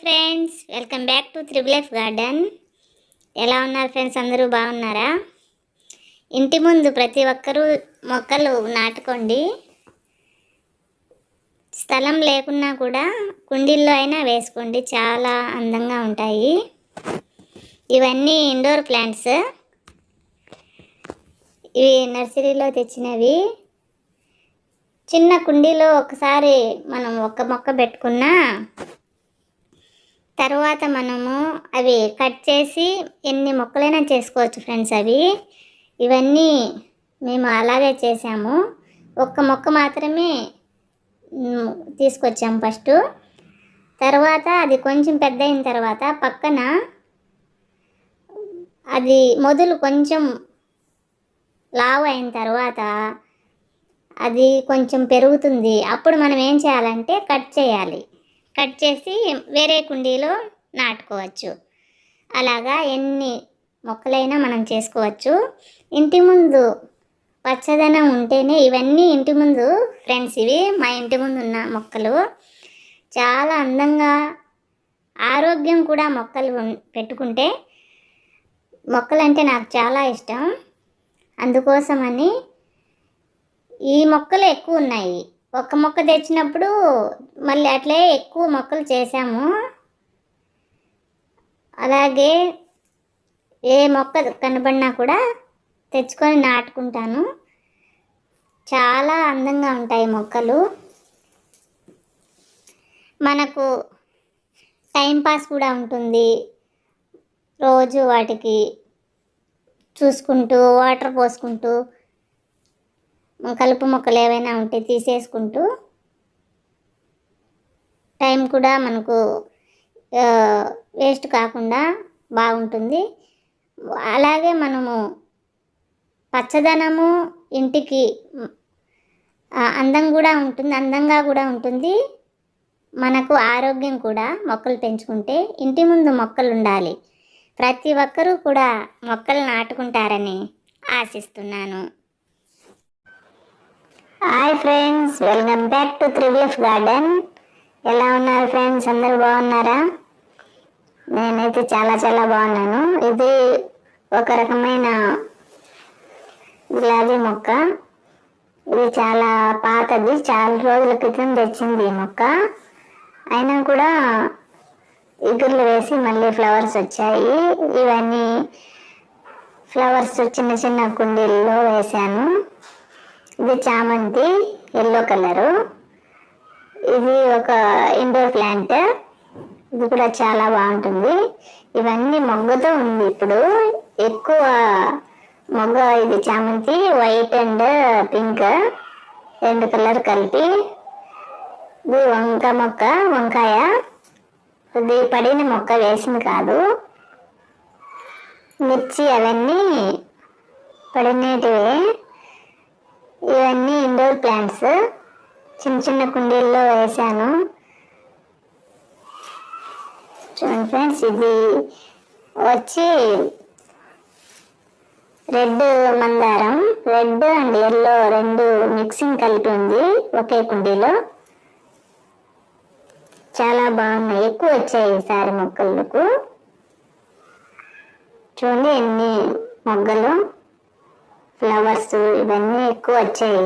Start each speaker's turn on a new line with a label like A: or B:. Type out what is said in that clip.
A: Friends welcome back to triple F garden. ఎలా ఉన్నారు friends? అందరూ బాగున్నారా? ఇంటి ముందు ప్రతి ఒక్కరూ మొక్కలు నాటుకోండి. స్థలం లేకున్నా కూడా కుండీల్లో అయినా వేసుకోండి చాలా అందంగా ఉంటాయి. ఇవన్నీ ఇండోర్ ప్లాంట్స్. ఇవి నర్సరీలో తెచ్చినవి. చిన్న కుండీలో ఒకసారి మనం ఒక్క మొక్క పెట్టుకున్నా తర్వాత మనము అవి కట్ చేసి ఎన్ని మొక్కలైనా చేసుకోవచ్చు ఫ్రెండ్స్ అవి. ఇవన్నీ మేము అలాగే చేసాము. ఒక్క మొక్క మాత్రమే తీసుకొచ్చాము ఫస్ట్. తర్వాత అది కొంచెం పెద్ద అయిన తర్వాత పక్కన అది మొదలు కొంచెం లావు అయిన తర్వాత అది కొంచెం పెరుగుతుంది. అప్పుడు మనం ఏం చేయాలంటే కట్ చేయాలి. కట్ చేసి వేరే కుండీలో నాటుకోవచ్చు. అలాగా ఎన్ని మొక్కలైనా మనం చేసుకోవచ్చు. ఇంటి ముందు పచ్చదనం ఉంటేనే ఇవన్నీ ఇంటి ముందు ఫ్రెండ్స్ ఇవి మా ఇంటి ముందు ఉన్న మొక్కలు. చాలా అందంగా ఆరోగ్యం కూడా మొక్కలు పెట్టుకుంటే మొక్కలంటే నాకు చాలా ఇష్టం. అందుకోసమని ఈ మొక్కలు ఎక్కువ ఉన్నాయి. ఒక మొక్క తెచ్చినప్పుడు మళ్ళీ అట్లే ఎక్కువ మొక్కలు చేసాము అలాగే ఏ మొక్క కనబడినా కూడా తెచ్చుకొని నాటుకుంటాను. చాలా అందంగా ఉంటాయి మొక్కలు. మనకు టైంపాస్ కూడా ఉంటుంది. రోజు వాటికి చూసుకుంటూ వాటర్ పోసుకుంటూ కలుపు మొక్కలు ఏవైనా ఉంటే తీసేసుకుంటూ టైం కూడా మనకు వేస్ట్ కాకుండా బాగుంటుంది. అలాగే మనము పచ్చదనము ఇంటికి అందం కూడా ఉంటుంది అందంగా కూడా ఉంటుంది. మనకు ఆరోగ్యం కూడా మొక్కలు పెంచుకుంటే ఇంటి ముందు మొక్కలు ఉండాలి. ప్రతి ఒక్కరూ కూడా మొక్కలు నాటుకుంటారని ఆశిస్తున్నాను. Hi friends welcome back to త్రివిఎఫ్ garden ఎలా ఉన్నారు ఫ్రెండ్స్ అందరూ బాగున్నారా? నేనైతే చాలా చాలా బాగున్నాను. ఇది ఒక రకమైన గులాబీ మొక్క. ఇది చాలా పాతది. చాలా రోజుల క్రితం తెచ్చింది ఈ మొక్క. అయినా కూడా ఇగుర్లు వేసి మళ్ళీ ఫ్లవర్స్ వచ్చాయి. ఇవన్నీ ఫ్లవర్స్ చిన్న చిన్న కుండీల్లో వేశాను. ఇది చామంతి ఎల్లో కలరు ఇది ఒక ఇండోర్ ప్లాంట్ ఇది కూడా చాలా బాగుంటుంది. ఇవన్నీ మొగ్గతో ఉంది ఇప్పుడు. ఎక్కువ మొగ్గ ఇది చామంతి వైట్ అండ్ పింక్ రెండు కలర్ కలిపి. ఇది వంక మొక్క వంకాయ. ఇది పడిన మొక్క వేసింది కాదు. మిర్చి అవన్నీ పడినటివే. ఇవన్నీ ఇండోర్ ప్లాంట్స్ చిన్న చిన్న కుండీల్లో వేసాను. చూడండి ఫ్రెండ్స్ ఇది వచ్చి రెడ్ మందారం. రెడ్ అండ్ ఎల్లో రెండు మిక్సింగ్ కలిపి ఉంది ఒకే కుండీలో. చాలా బాగున్నాయి. ఎక్కువ వచ్చాయి ఈసారి మొక్కలకు. చూడండి ఎన్ని మొగ్గలు. ఫ్లవర్స్ ఇవన్నీ ఎక్కువ వచ్చాయి.